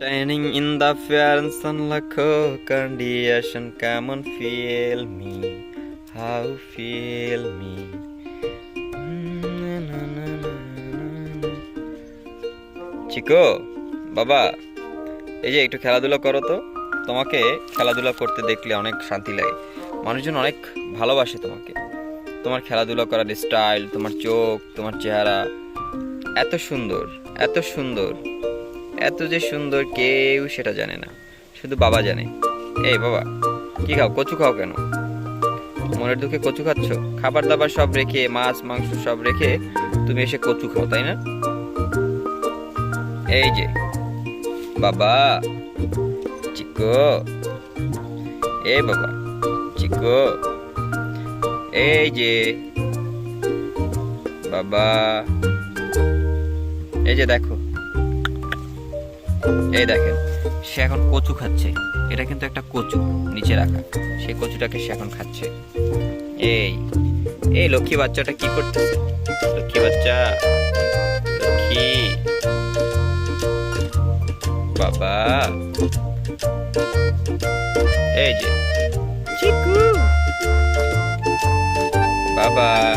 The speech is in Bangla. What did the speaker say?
Standing in the fair and sunlight condition, come and feel me, how feel me. চিকো বাবা এই যে একটু খেলাধুলা করো তো। তোমাকে খেলাধুলা করতে দেখলে অনেক শান্তি লাগে। মানুষজন অনেক ভালোবাসে তোমাকে। তোমার খেলাধুলা করার স্টাইল তোমার চোখ তোমার চেহারা এত সুন্দর এত সুন্দর। এত যে সুন্দর কেউ সেটা জানে না। শুধু বাবা জানে। এই বাবা, কি খাও? কচু খাও কেন? মনের দুঃখে কচু খাচ্ছ? খাবার দাবার সব রেখে, মাছ, মাংস সব রেখে তুমি এসে কচু খাও, তাই না? এই যে, বাবা চিকো এ বাবা চিকো এই যে, বাবা। এই যে দেখো। এই দেখেন সে এখন কচু খাচ্ছে। এটা কিন্তু একটা কচু নিচে রাখা। সেই কচুটাকে সে এখন খাচ্ছে। এই এই লক্ষ্মী বাচ্চাটা কি করতেছে? লক্ষ্মী বাচ্চা লক্ষ্মী। বাবা। এই যে। চিকু। বাবা।